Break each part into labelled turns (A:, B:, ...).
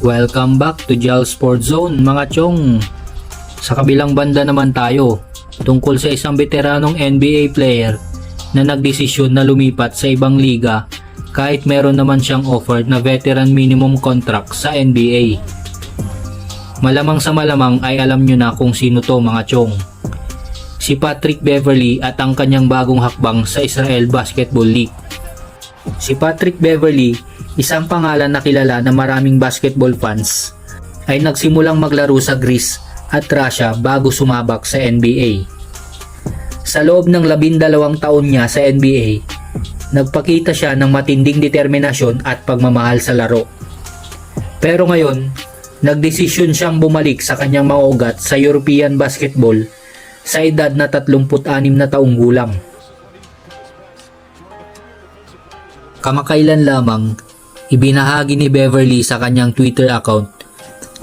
A: Welcome back to Jal Sport Zone mga chong. Sa kabilang banda naman tayo tungkol sa isang veteranong NBA player na nagdesisyon na lumipat sa ibang liga kahit meron naman siyang offered na veteran minimum contract sa NBA. Malamang sa malamang ay alam nyo na kung sino to mga chong. Si Patrick Beverly at ang kanyang bagong hakbang sa Israel Basketball League. Si Patrick Beverly, isang pangalan na kilala ng maraming basketball fans, ay nagsimulang maglaro sa Greece at Russia bago sumabak sa NBA. Sa loob ng labindalawang taon niya sa NBA, nagpakita siya ng matinding determinasyon at pagmamahal sa laro. Pero ngayon, nagdesisyon siyang bumalik sa kanyang mga ugat sa European basketball sa edad na 36 na taong gulang. Kamakailan lamang, ibinahagi ni Beverly sa kanyang Twitter account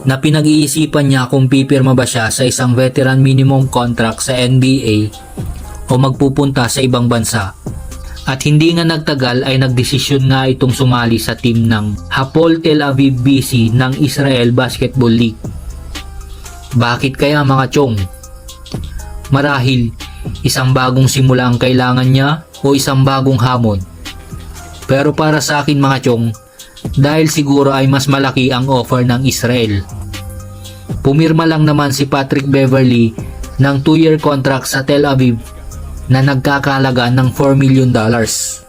A: na pinag-iisipan niya kung pipirma ba siya sa isang veteran minimum contract sa NBA o magpupunta sa ibang bansa. At hindi nga nagtagal ay nagdesisyon nga itong sumali sa team ng Hapoel Tel Aviv BC ng Israel Basketball League. Bakit kaya mga chong? Marahil, isang bagong simula ang kailangan niya o isang bagong hamon. Pero para sa akin mga chong, dahil siguro ay mas malaki ang offer ng Israel. Pumirma lang naman si Patrick Beverly ng 2-year contract sa Tel Aviv na nagkakalaga ng 4 million dollars.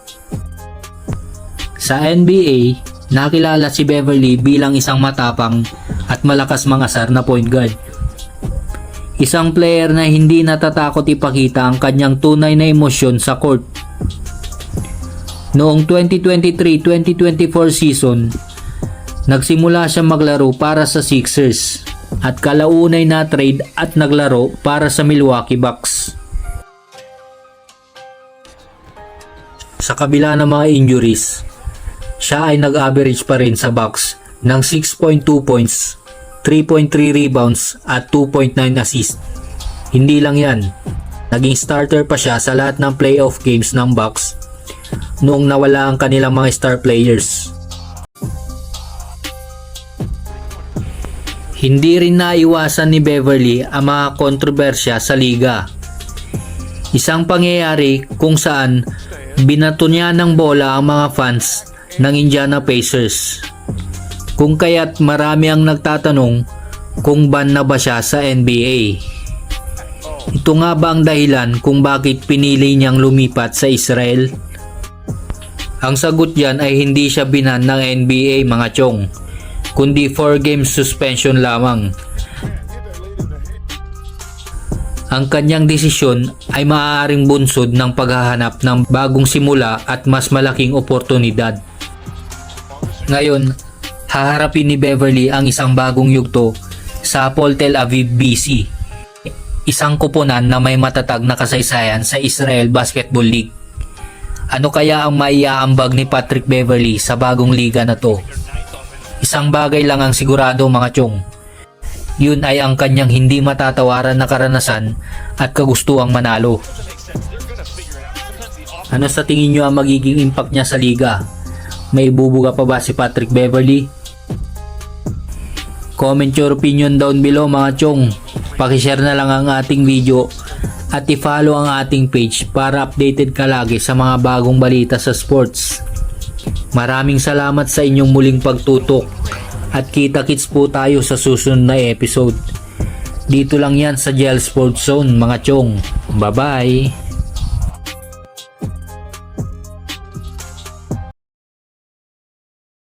A: Sa NBA, nakilala si Beverly bilang isang matapang at malakas mangasar na point guard. Isang player na hindi natatakot ipakita ang kanyang tunay na emosyon sa court. Noong 2023-2024 season, nagsimula siya maglaro para sa Sixers at kalaunay na trade at naglaro para sa Milwaukee Bucks. Sa kabila ng mga injuries, siya ay nag-average pa rin sa Bucks ng 6.2 points, 3.3 rebounds at 2.9 assists. Hindi lang yan, naging starter pa siya sa lahat ng playoff games ng Bucks noong nawala ang kanilang mga star players. Hindi rin naiwasan ni Beverly ang mga kontrobersya sa liga. Isang pangyayari kung saan binato niya ng bola ang mga fans ng Indiana Pacers. Kung kaya't marami ang nagtatanong kung ban na ba siya sa NBA. Ito nga ba ang dahilan kung bakit pinili niyang lumipat sa Israel? Ang sagot diyan ay hindi siya binan ng NBA mga chong, kundi 4 game suspension lamang. Ang kanyang desisyon ay maaaring bunsod ng paghahanap ng bagong simula at mas malaking oportunidad. Ngayon, haharapin ni Beverly ang isang bagong yugto sa Paul Tel Aviv BC, isang kuponan na may matatag na kasaysayan sa Israel Basketball League. Ano kaya ang maiaambag ni Patrick Beverly sa bagong liga na to? Isang bagay lang ang sigurado mga chong. Yun ay ang kanyang hindi matatawaran na karanasan at kagustuang manalo. Ano sa tingin nyo ang magiging impact niya sa liga? May ibubuga pa ba si Patrick Beverly? Comment your opinion down below mga chong. Pakishare na lang ang ating video at i-follow ang ating page para updated ka lagi sa mga bagong balita sa sports. Maraming salamat sa inyong muling pagtutok at kita-kits po tayo sa susunod na episode. Dito lang yan sa Gel Sports Zone mga chong. Bye-bye!